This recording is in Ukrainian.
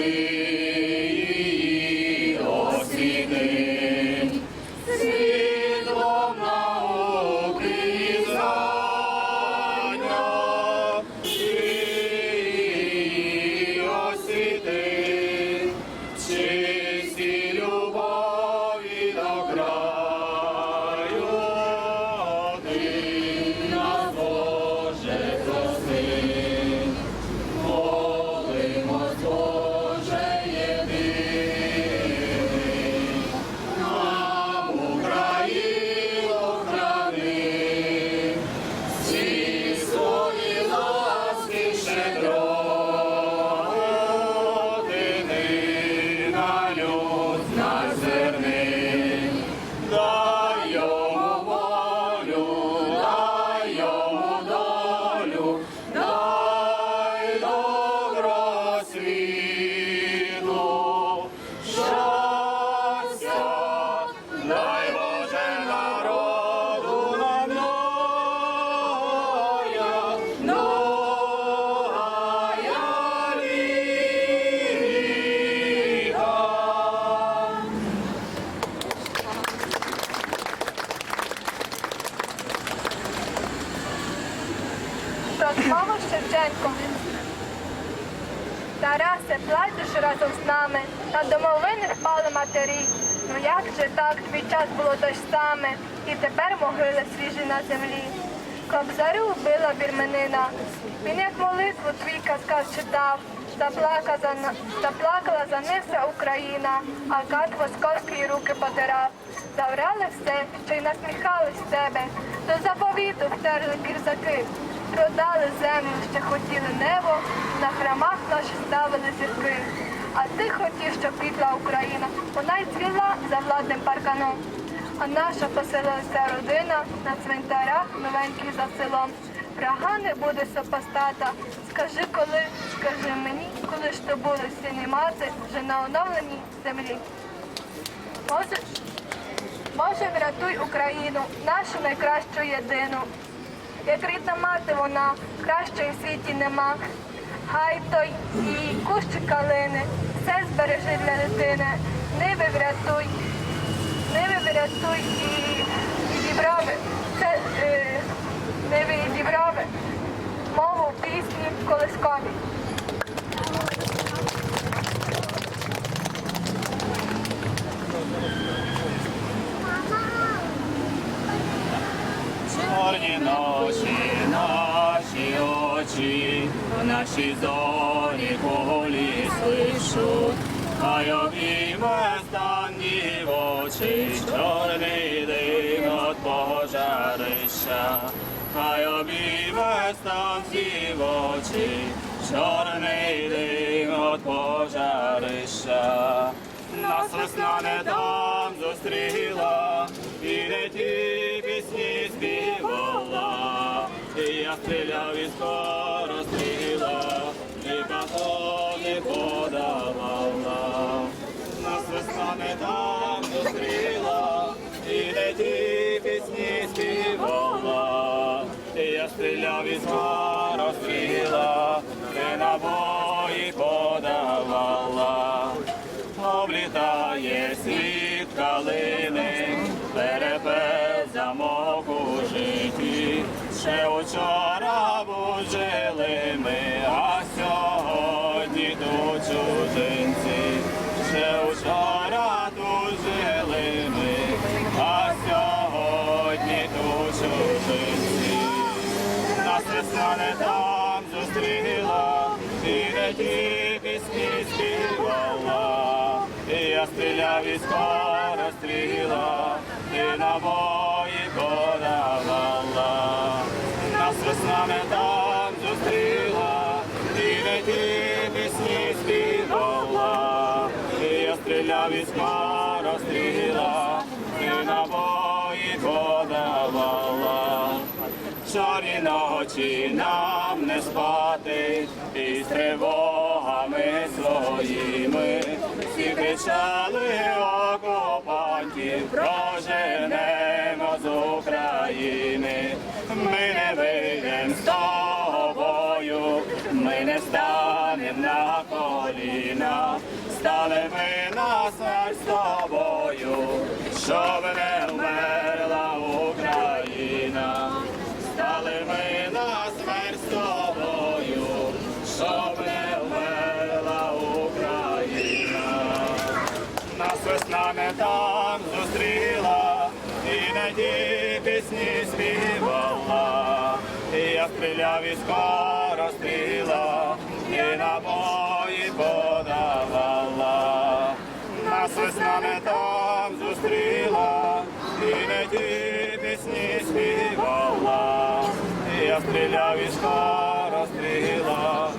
ти Тарасе, плачеш разом з нами, на домовини впали матері. Ну як же так, твій час було те ж саме, і тепер могили свіжі на землі. Кобзарю вбила вірменина, він як молитву твій казкав читав, заплакала за, заплакала за них вся Україна, а кат восковські руки потирав. Заврали все, що й насміхались тебе, до заповіту втерли кірзаки. Продали землю, ще хотіли небо, на храмах наші ставили зірки. А ти хотів, щоб квітла Україна, вона й цвіла за владним парканом. А наша поселилася родина на цвинтарях новеньких за селом. Врага не буде сопостата. Скажи коли, скажи мені, коли ж то були сині мати вже на оновленій землі. Може, Боже, врятуй Україну, нашу найкращу єдину. Як рідна мати вона, кращої в світі нема. Хай той і кущі калини, все збережи для дитини. Ниви врятуй, ниви врятуй і, і дібрави. Це е, ниви і дібрави. Мову пісні колискові. Очі, в нашій зорі колі слишу, хай обійме станні очі, чорний дим от пожарища, хай обійме станні очі, чорний дим от пожарища. Нас весна не там зустріла, і не ті пісні співала, і я стріляв і скоро стріла, і патони подавала. Нас весна не там зустріла, і не ті пісні співала, я стріляв і скоро стріла, і набої подавала облітає світ калини, перепел замок у житті. Ще учора Нас весна не там зустріла, і не ті пісні співала, і я стріляв і скоро стріла, і набої подавала. Нас весна не там зустріла, і не ті пісні співала, і я стріляв і скоро стріла, і набої подавала. Чорні ночі нам не спати, і з тривогами своїми всі кричали окупантів, проженемо з України. Ми не вийдемо з того бою, ми не станемо на коліна, стали ми на з тобою, щоб не вмерла Нас весна не там зустріла, і не ті пісні співала, і я стріляв і скоро стріла, і набої подавала. Нас весна не там зустріла, і не ті пісні співала, і я стріляв і скоро стріла,